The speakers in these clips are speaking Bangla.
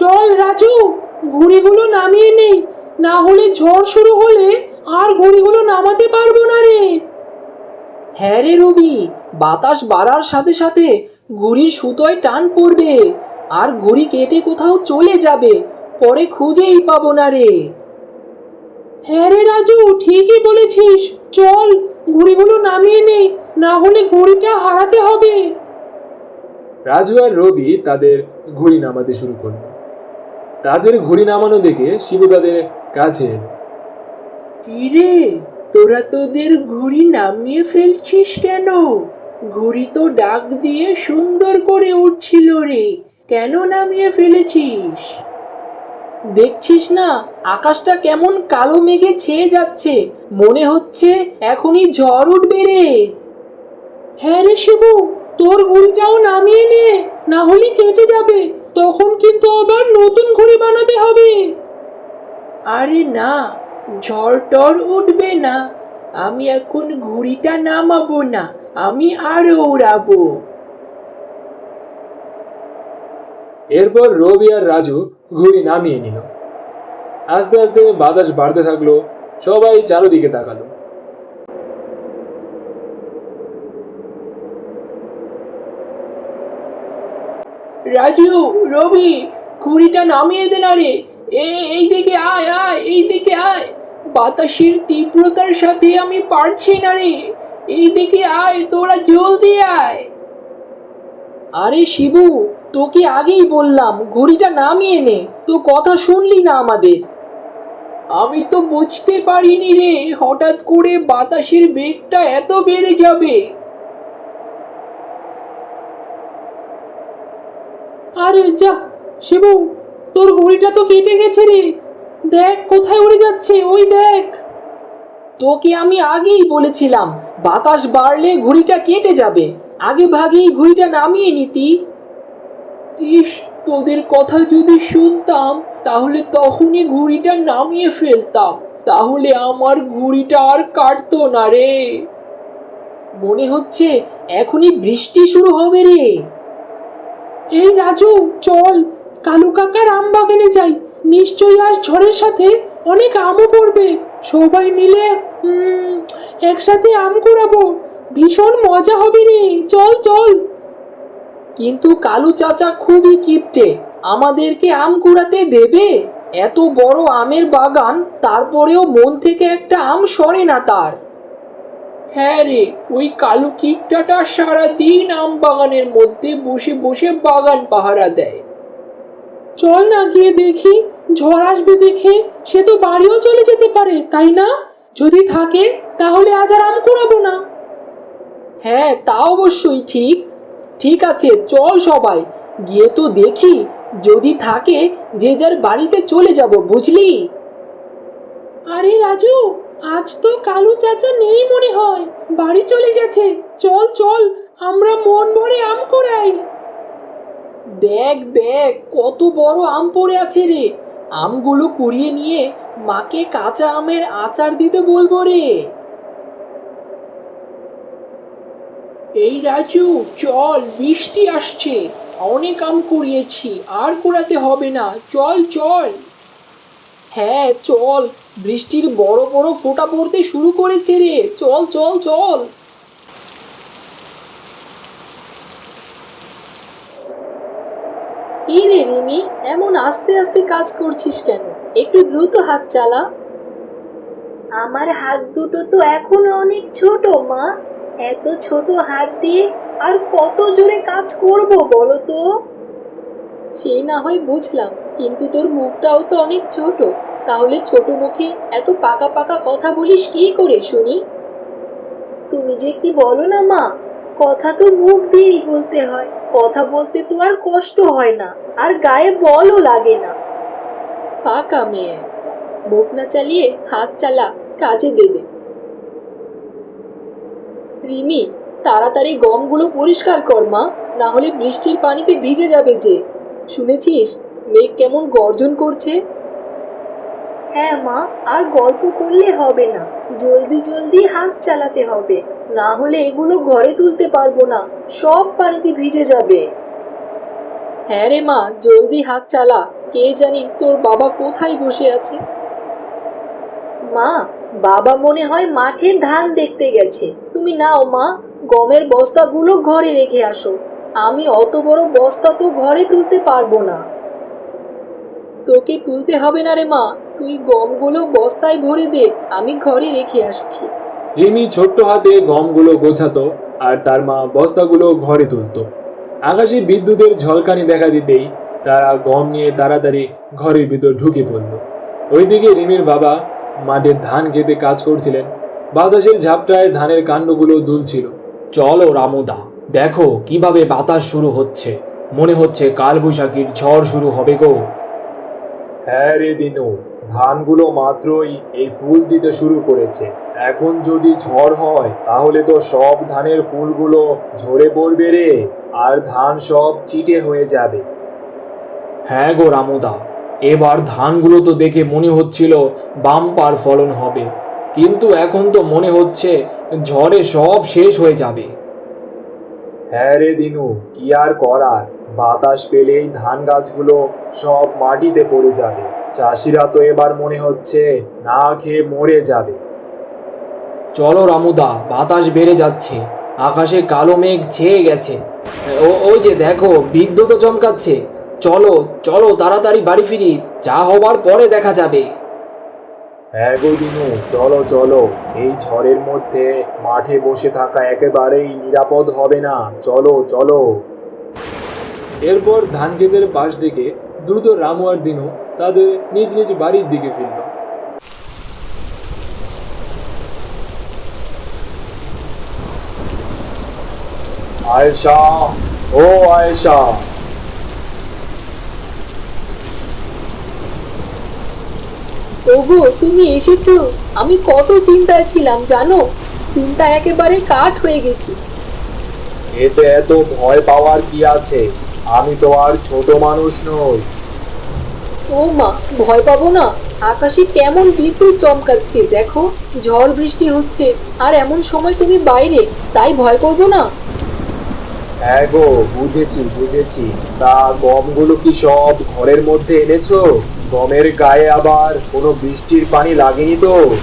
চল রাজু, ঘুড়িগুলো নামিয়ে নেই না হলে ঝড় শুরু হলে আর ঘুড়িগুলো নামাতে পারব না রে। হ্যাঁ রে রবি, বাতাস বাড়ার সাথে সাথে ঘুড়ির সুতোয় টান পড়বে আর ঘুড়ি কেটে কোথাও চলে যাবে, পরে খুঁজেই পাবো না রে। হ্যাঁ রে রাজু, ঠিকই বলেছিস। চল, ঘুড়িগুলো নামিয়ে নেই না হলে ঘুড়িটা হারাতে হবে। রাজু আর রবি তাদের ঘুড়ি নামাতে শুরু করল তাদের ঘুড়ি নামানো দেখে শিবু তাদের কাছে এলো। কিরে তোরা তোদের ঘুড়ি নামিয়ে ফেলছিস কেন? ঘুড়ি তো ডাক দিয়ে সুন্দর করে উঠছিল রে কেন নামিয়ে ফেলেছিস? দেখছিস না আকাশটা কেমন কালো মেঘে ছেয়ে যাচ্ছে মনে হচ্ছে এখনই ঝড় উঠবে রে। হ্যাঁ রে শিবু তোর ঘুড়িটাও নামিয়ে নে না হলে কেটে যাবে। তখন কিন্তু আবার নতুন ঘুড়ি বানাতে হবে। আরে না ঝড় টর উঠবে না। আমি এখন ঘুড়িটা নামাবো না আমি আরও উড়াবো। এরপর রবি আর রাজু ঘুড়ি নামিয়ে নিল। আস্তে আস্তে বাতাস বাড়তে থাকল সবাই চারোদিকে তাকালো। রাজু, রবি ঘুড়িটা নামিয়ে দে না রে। এই দিকে আয় আয়, এই দিকে আয়। বাতাসের তীব্রতার সাথে আমি পারছি না রে। এই দিকে আয়, তোরা জলদি আয়। আরে শিবু, তোকে আগেই বললাম, ঘুড়িটা নামিয়ে নে। তো কথা শুনলি না আমাদের। আমি তো বুঝতে পারিনি রে, হঠাৎ করে বাতাসের বেগটা এত বেড়ে যাবে। আরে যা, শিবু, তোর ঘুড়িটা তো কেটে গেছে রে। দেখ কোথায় উড়ে যাচ্ছে, ওই দেখ। তোকে আমি আগেই বলেছিলাম, বাতাস বাড়লে ঘুড়িটা কেটে যাবে। আগে ভাগেই ঘুড়িটা নামিয়ে নিতি ইস, তোদের কথা যদি শুনতাম, তাহলে তখনই ঘুড়িটা নামিয়ে ফেলতাম। তাহলে আমার ঘুড়িটা আর কাটতো না রে। মনে হচ্ছে এখনই বৃষ্টি শুরু হবে রে। এই রাজু, চল। কালু কাকার আম বাগানে যাই। নিশ্চয়ই আজ ঝড়ের সাথে অনেক আমও পড়বে। সবাই মিলে একসাথে আম কুড়াবো। ভীষণ মজা হবে রে। চল চল। কিন্তু কালু চাচা খুবই কিপটে। আমাদেরকে আম কুড়াতে দেবে? এত বড় আমের বাগান, তারপরেও মন থেকে একটা আম সরে না তার। হ্যাঁ রে, ওই কালু কিপটাটা সারাদিন আম বাগানের মধ্যে বসে বসে বাগান পাহারা দেয়। চল না গিয়ে দেখি, ঝড় আসবে দেখে, সে তো বাড়িও চলে যেতে পারে, তাই না? যদি থাকে, তাহলে আজ আর আম কুড়াবো না। হ্যাঁ তা অবশ্যই ঠিক। ঠিক আছে, চল সবাই। গিয়ে তো দেখি, যদি থাকে, যে যার বাড়িতে চলে যাব, বুঝলি? আরে রাজু আজ তো কালু চাচা নেই মনে হয়। বাড়ি চলে গেছে। চল চল, আমরা মন ভরে আম কুড়াই দেখ দেখ, কত বড় আম পড়ে আছে রে। আমগুলো কুড়িয়ে নিয়ে মাকে কাঁচা আমের আচার দিতে বলব রে। এই রাজু, চল, বৃষ্টি আসছে। অনেক আম কুড়িয়েছি, আর কুড়াতে হবে না। চল চল। হ্যাঁ চল। বৃষ্টির বড় বড় ফোঁটা পড়তে শুরু করেছে রে। চল চল চল। এই রে রিমি এমন আস্তে আস্তে কাজ করছিস কেন? একটু দ্রুত হাত চালা। আমার হাত দুটো তো এখনও অনেক ছোট মা। এত ছোট হাত দিয়ে আর কত জোরে কাজ করব বলো তো? সে না হয় বুঝলাম কিন্তু তোর মুখটাও তো অনেক ছোট। তাহলে ছোট মুখে এত পাকা পাকা কথা বলিস কি করে শুনি? তুমি যে কি বলো না মা, কথা তো মুখ দিয়েই বলতে হয়, কথা বলতে তো আর কষ্ট হয় না, আর গায়ে বলও লাগে না। পাকা মেয়ে একটা, মুখ না চালিয়ে হাত চালা, কাজে দেবে। রিমি, তাড়াতাড়ি গমগুলো পরিষ্কার কর মা, না হলে বৃষ্টির পানিতে ভিজে যাবে যে। শুনেছিস, মেঘ কেমন গর্জন করছে? হ্যাঁ মা, আর গল্প করলে হবে না। জলদি জলদি হাত চালাতে হবে, না হলে এগুলো ঘরে তুলতে পারব না, সব পানিতে ভিজে যাবে। হ্যাঁ রে মা, জলদি হাত চালা, কে জানি তোর বাবা কোথায় বসে আছে? মা, বাবা মনে হয় মাঠে ধান দেখতে গেছে। তুমি নাও মা, গমের বস্তাগুলো ঘরে রেখে আসো। আমি অত বড় বস্তা তো ঘরে তুলতে পারব না। তোকে তুলতে হবে না রে মা। তুই গমগুলো বস্তায় ভরে দে, আমি ঘরে রেখে আসছি। রিমি ছোট্ট হাতে গমগুলো গোছাতো আর তার মা বস্তাগুলো ঘরে তুলতো। আকাশে বিদ্যুতের ঝলকানি দেখা দিতেই তারা গম নিয়ে তাড়াতাড়ি ঘরের ভিতর ঢুকে পড়ল। ওইদিকে রিমির বাবা মাঠে ধান খেতে কাজ করছিলেন। বাতাসের ঝাপটায় ধানের কাণ্ডগুলো দুলছিল। চলো রামুদা, দেখো কীভাবে বাতাস শুরু হচ্ছে। মনে হচ্ছে কালবৈশাখীর ঝড় শুরু হবে গো। হ্যাঁ রে দিনু, ধানগুলো মাত্রই এই ফুল দিতে শুরু করেছে। এখন যদি ঝড় হয়, তাহলে তো সব ধানের ফুলগুলো ঝরে পড়বে রে, আর ধান সব চিটে হয়ে যাবে। হ্যাঁ গো রামুদা, এবার ধানগুলো তো দেখে মনে হচ্ছিল বাম্পার ফলন হবে, কিন্তু এখন তো মনে হচ্ছে ঝড়ে সব শেষ হয়ে যাবে। হ্যাঁ রে দিনু, কি আর করার? বাতাস পেলেই ধান গাছগুলো সব মাটিতে পড়ে যাবে। চাষিরা তো এবার মনে হচ্ছে না খেয়ে মরে যাবে। চলো রামুদা, বাতাস বেড়ে যাচ্ছে। আকাশে কালো মেঘ ছেয়ে গেছে। ও, ওই যে দেখো, বিদ্যুৎ চমকাচ্ছে। চলো চলো, তাড়াতাড়ি বাড়ি ফিরি। যা হবার পরে দেখা যাবে। হ্যাঁ গো দিনু, চলো চলো। এই ঝড়ের মধ্যে মাঠে বসে থাকা একেবারেই নিরাপদ হবে না। চলো চলো। এরপর ধান ক্ষেতের পাশ থেকে দ্রুত রামু আর দিনু তাদের নিজ নিজ বাড়ির দিকে ফিরল। আয়েশা ও আয়েশা। ওগো তুমি এসেছ? আমি কত চিন্তায় ছিলাম জানো? চিন্তা একেবারে কাঠ হয়ে গেছি। এতে এত ভয় পাওয়ার কি আছে? আমি তো আর ছোট মানুষ নই। ও মা ভয় পাবো না। আকাশে কেমন বিদ্যুৎ চমকাচ্ছে দেখো ঝড় বৃষ্টি হচ্ছে আর এমন সময় তুমি বাইরে তাই ভয় করব না? হ্যাঁ গো বুঝেছি বুঝেছি। তা গমগুলো কি সব ঘরের মধ্যে এনেছো? গমের গায়ে আবার কোনো বৃষ্টির পানি লাগেনি তো?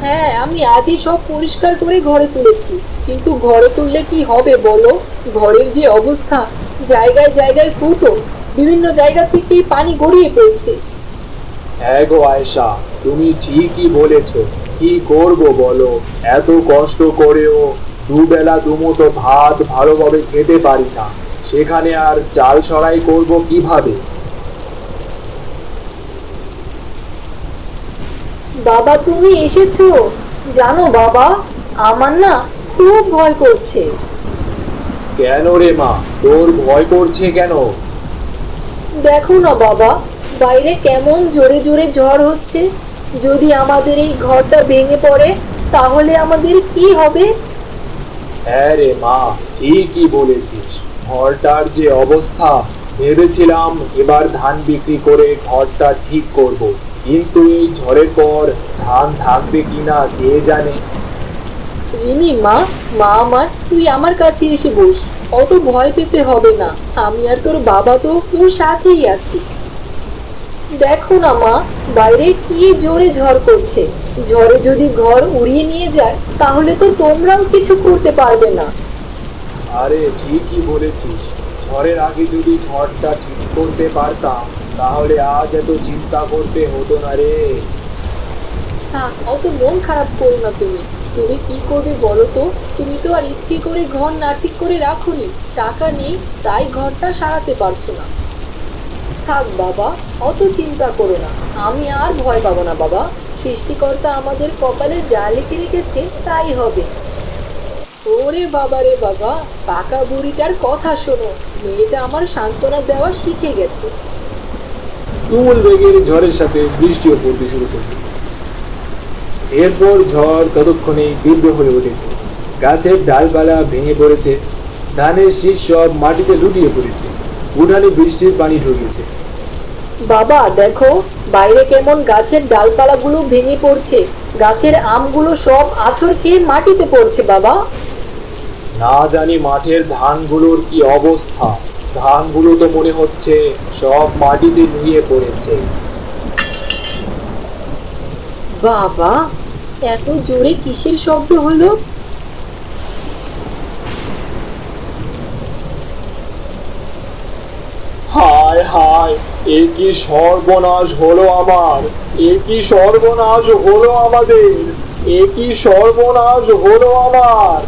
হ্যাঁ আমি আজই সব পরিষ্কার করে ঘরে তুলেছি। কিন্তু ঘরে তুললে কি হবে বলো? ঘরের যে অবস্থা জায়গায় জায়গায় ফুটো বিভিন্ন জায়গা থেকেই পানি গড়িয়ে পড়ছে। হ্যাঁ গো আয়েশা তুমি ঠিকই বলেছ। কি করব বলো? এত কষ্ট করেও দুবেলা দুমুঠো ভাত ভালোভাবে খেতে পারি না। সেখানে আর চাল সরাই করব কীভাবে? বাবা তুমি এসেছ? জানো বাবা আমার না খুব ভয় করছে। কেন রে মা? তোর ভয় করছে কেন? দেখো না বাবা বাইরে কেমন জোরে জোরে ঝড় হচ্ছে। যদি আমাদের এই ঘরটা ভেঙে পড়ে তাহলে আমাদের কি হবে? হ্যাঁ রে মা ঠিকই বলেছিস। ঘরটার যে অবস্থা ভেবেছিলাম এবার ধান বিক্রি করে ঘরটা ঠিক করব। কিন্তু এই ঝড়ের পর ধান থাকবে কিনা কে জানে? রিনি মা মা আমার তুই আমার কাছে এসে বস। অত ভয় পেতে হবে না। আমি আর তোর বাবা তো তোর সাথেই আছি। দেখো না মা বাইরে কি জোরে ঝড় করছে। ঝড়ে যদি ঘর উড়িয়ে নিয়ে যায় তাহলে তো তোমরাও কিছু করতে পারবে না। আরে ঠিকই বলেছিস। ঝড়ের আগে যদি ঘরটা ঠিক করতে পারতাম তাহলে আজ এত চিন্তা করতে হতো না রে। থাক অত মন খারাপ করো না তুমি। তুমি কি করবে বলো তো? তুমি তো আর ইচ্ছে করে ঘর না ঠিক করে রাখোনি। টাকা নেই, তাই ঘরটা সারাতে পারছ না। থাক বাবা, অত চিন্তা করো না। আমি আর ভয় পাবো না বাবা। সৃষ্টিকর্তা আমাদের কপালে যা লিখে রেখেছে, তাই হবে। ওরে বাবা রে বাবা, পাকা বুড়িটার কথা শোনো। মেয়েটা আমার সান্ত্বনা দেওয়া শিখে গেছে। তুমুল বেগের ঝড়ের সাথে বৃষ্টিও পড়তে শুরু করল। এরপর ঝড় ততক্ষণেই তীব্র হয়ে উঠেছে। গাছের ডালপালা ভেঙে পড়েছে ধানের শীষ সব মাটিতে লুটিয়ে পড়েছে উঠানে বৃষ্টির পানি ঢুকেছে। বাবা দেখো বাইরে কেমন গাছের ডালপালাগুলো ভেঙে পড়ছে। গাছের আমগুলো সব আছর খেয়ে মাটিতে পড়ছে বাবা। না জানি মাঠের ধানগুলোর কি অবস্থা। ধানগুলো তো মনে হচ্ছে সব মাটিতে নুয়ে পড়েছে। বাবা এত জোরে কিসের শব্দ হলো? হায় হায় এ কি সর্বনাশ হলো আমার? এ কি সর্বনাশ হলো আমাদের? এ কি সর্বনাশ হলো আমার?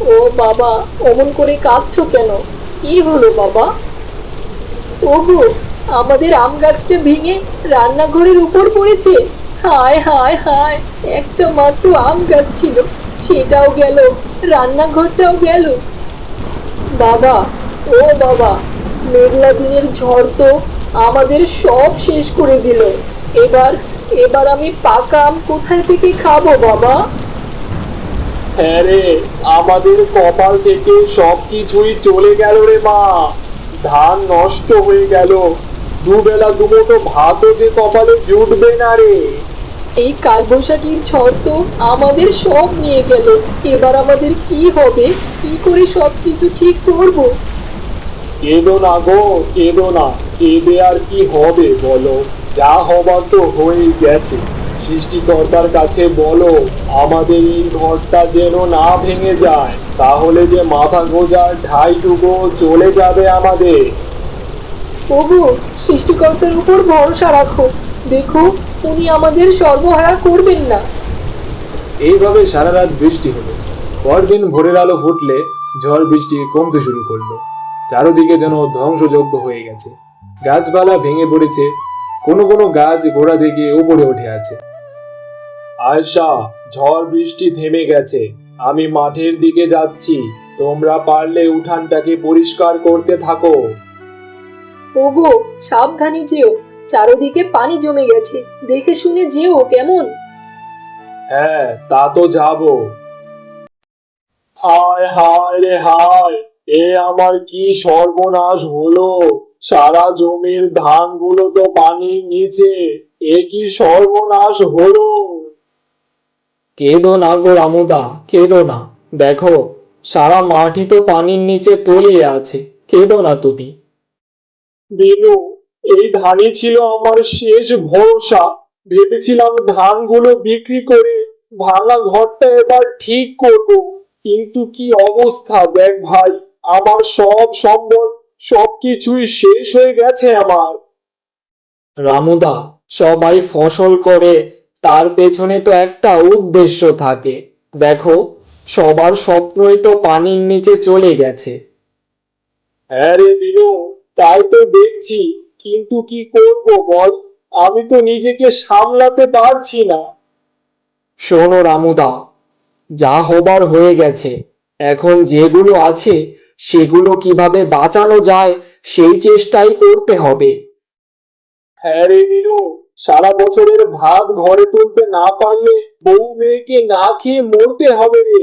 ও বাবা অমন করে কাঁদছো কেন? কি হলো বাবা? ওগো আমাদের আম গাছটা ভেঙে রান্নাঘরের উপর পড়েছে। হায় হায় হায়, একটা মাত্র আম গাছ ছিল, সেটাও গেল, রান্নাঘরটাও গেল। বাবা, ও বাবা, মেঘলা দিনের ঝড় তো আমাদের সব শেষ করে দিল। এবার এবার আমি পাকা আম কোথায় থেকে খাব, বাবা? হ্যাঁ রে, আমাদের কপাল থেকে সবকিছুই চলে গেল রে মা। ধান নষ্ট হয়ে গেল। দুবেলা দুমুঠো ভাতও যে কপালে জুটবে না রে। এই কালবৈশাখীর ঝড় তো আমাদের সব নিয়ে গেল। এবার আমাদের কি হবে? কি করে সব কিছু ঠিক করব? কেঁদো না গো কেঁদো না। কেঁদে আর কি হবে বলো? যা হবার তো হয়েই গেছে। সৃষ্টিকর্তার কাছে বলো আমাদের এই ঘরটা যেন না ভেঙে যায় তাহলে যে মাথা গোজার ঠাইটুকু চলে যাবে আমাদের। ওগো সৃষ্টিকর্তার উপর ভরসা রাখো। দেখো, উনি আমাদের সর্বহারা করবেন না। এইভাবে সারা রাত বৃষ্টি হলো। পরদিন ভোরের আলো ফুটলে ঝড় বৃষ্টি কমতে শুরু করল। চারদিকে যেন ধ্বংসযজ্ঞ হয়ে গেছে। গাছপালা ভেঙে পড়েছে। কোনো কোনো গাছ গোড়া থেকে উপরে উঠে আছে। আয়সা ঝড় বৃষ্টি থেমে গেছে। আমি মাঠের দিকে যাচ্ছি। তোমরা পারলে উঠানটাকে পরিষ্কার করতে থাকো। ওগো সাবধানে যেও। চারদিকে পানি জমে গেছে। দেখে শুনে যেও কেমন। হ্যাঁ তা তো যাব। হায় হায় রে হায় এ আমার কি সর্বনাশ হলো? সারা জমির ধানগুলো তো পানির নিচে। এ কি সর্বনাশ হলো? কেঁদো না গো রামুদা কেঁদো না। দেখো সারা মাটি তো পানির নিচে তলিয়ে আছে। কেঁদো না তুমি। দিনু এই ধানই ছিল আমার শেষ ভরসা। ভেবেছিলাম ধানগুলো বিক্রি করে ভাঙা ঘরটা এবার ঠিক করব। কিন্তু কি অবস্থা, দেখ ভাই, আমার সব সম্পদ সবকিছুই শেষ হয়ে গেছে আমার। রামুদা, সবাই ফসল করে, তার পেছনে তো একটা উদ্দেশ্য থাকে। দেখো, সবার স্বপ্নই তো পানির নিচে চলে গেছে। হ্যাঁ রে দিনু তাই তো দেখছি, কিন্তু কি করব বল? আমি তো নিজেকে সামলাতে পারছি না। শোনো রামুদা, যা হবার হয়ে গেছে, এখন যেগুলো আছে, সেগুলো কীভাবে বাঁচানো যায়, সেই চেষ্টাই করতে হবে। হ্যাঁ রে দিনু সারা বছরের ভাত ঘরে তুলতে না পারলে বউ মেয়েকে না খেয়ে মরতে হবে রে।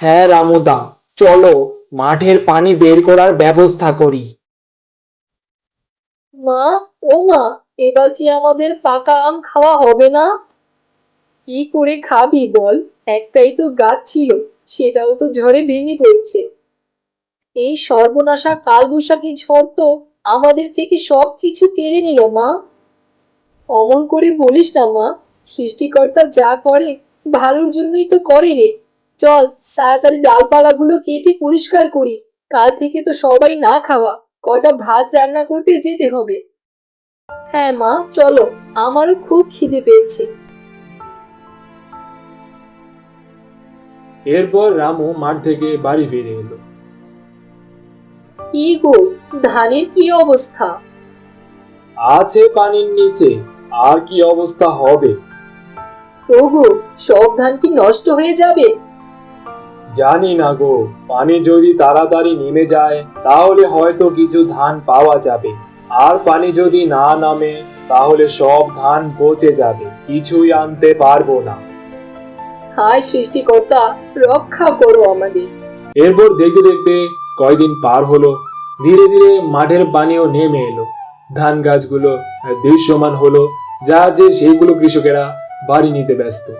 হ্যাঁ রামুদা, চলো, মাঠের পানি বের করার ব্যবস্থা করি। মা, ও মা, এবার কি আমাদের পাকা আম খাওয়া হবে না? কি করে খাবি বল? একটাই তো গাছ ছিল, সেটাও তো ঝড়ে ভেঙে পড়ছে। এই সর্বনাশা কালবৈশাখী ঝড় তো আমাদের থেকে সব কিছু কেড়ে নিল মা। অমন করে বলিস না মা, সৃষ্টিকর্তা যা করে, ভালোর জন্যই তো করে রে। চল, তাড়াতাড়ি ডালপালাগুলো কেটে পরিষ্কার করি, কাল থেকে তো সবাই না খাওয়া। কটা ভাত রান্না করতে যেতে হবে? হ্যাঁ মা চলো আমারও খুব খিদে পেয়েছে। এরপর রামু মাঠ থেকে বাড়ি ফিরে এলো। কি গো ধানের কি অবস্থা? আছে পানির নিচে আর কি অবস্থা হবে? ওগো সব ধান কি নষ্ট হয়ে যাবে? জানি না গো পানি যদি তাড়াতাড়ি নেমে যায় তাহলে হয়তো কিছু ধান পাওয়া যাবে। আর পানি যদি না নামে তাহলে সব ধান পচে যাবে কিছুই আনতে পারব না। হায় সৃষ্টিকর্তা রক্ষা করো আমাদের। এরপর দেখতে দেখতে কয়দিন পার হলো ধীরে ধীরে মাঠের পানিও নেমে এলো। ধান গাছগুলো দৃশ্যমান হলো যা যে সেইগুলো কৃষকেরা বাড়ি নিতে ব্যস্ত।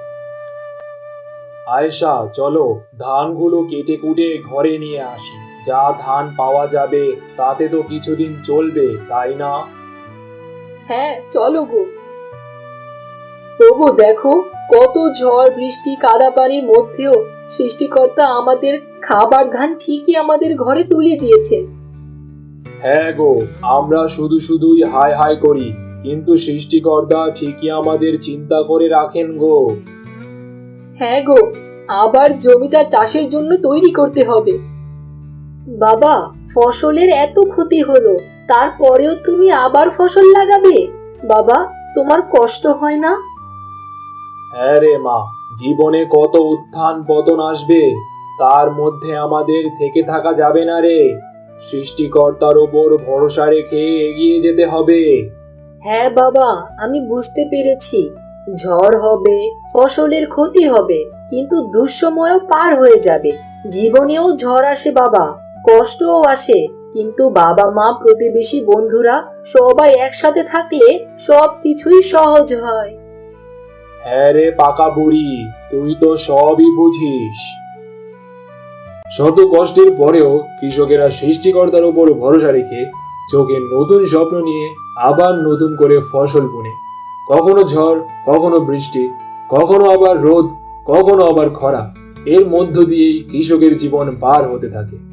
আয়েশা চলো ধানগুলো কেটে কুটে ঘরে নিয়ে আসি। যা ধান পাওয়া যাবে তাতে তো কিছুদিন চলবে তাই না? হ্যাঁ চলো গো। ওগো দেখো কত ঝড় বৃষ্টি কাদা পানির মধ্যেও সৃষ্টিকর্তা আমাদের খাবার ধান ঠিকই আমাদের ঘরে তুলে দিয়েছেন। হ্যাঁ গো আমরা শুধু শুধুই হাই হাই করি কিন্তু সৃষ্টিকর্তা ঠিকই আমাদের চিন্তা করে রাখেন গো। হ্যাঁ গো আবার জমিটা চাষের জন্য তৈরি করতে হবে। বাবা ফসলের এত ক্ষতি হলো তারপরেও তুমি আবার ফসল লাগাবে? বাবা তোমার কষ্ট হয় না? হ্যাঁ রে মা জীবনে কত উত্থান পতন আসবে তার মধ্যে আমাদের থেকে থাকা যাবে না রে। সৃষ্টিকর্তার ওপর ভরসা রেখে এগিয়ে যেতে হবে। হ্যাঁ বাবা আমি বুঝতে পেরেছি। ঝড় হবে, ফসলের ক্ষতি হবে, কিন্তু দুঃসময়ও পার হয়ে যাবে। জীবনেও ঝড় আসে বাবা, কষ্টও আসে, কিন্তু বাবা মা প্রতিবেশী বন্ধুরা সবাই একসাথে থাকলে সব কিছুই সহজ হয়। হ্যাঁ রে পাকা বুড়ি, তুই তো সবই বুঝিস। শত কষ্টের পরেও কৃষকেরা সৃষ্টিকর্তার উপর ভরসা রেখে চোখে নতুন স্বপ্ন নিয়ে আবার নতুন করে ফসল বুনে। কখনো ঝড়, কখনো বৃষ্টি, কখনো আবার রোদ, কখনো আবার খরা। এর মধ্য দিয়েই কৃষকের জীবন পার হতে থাকে।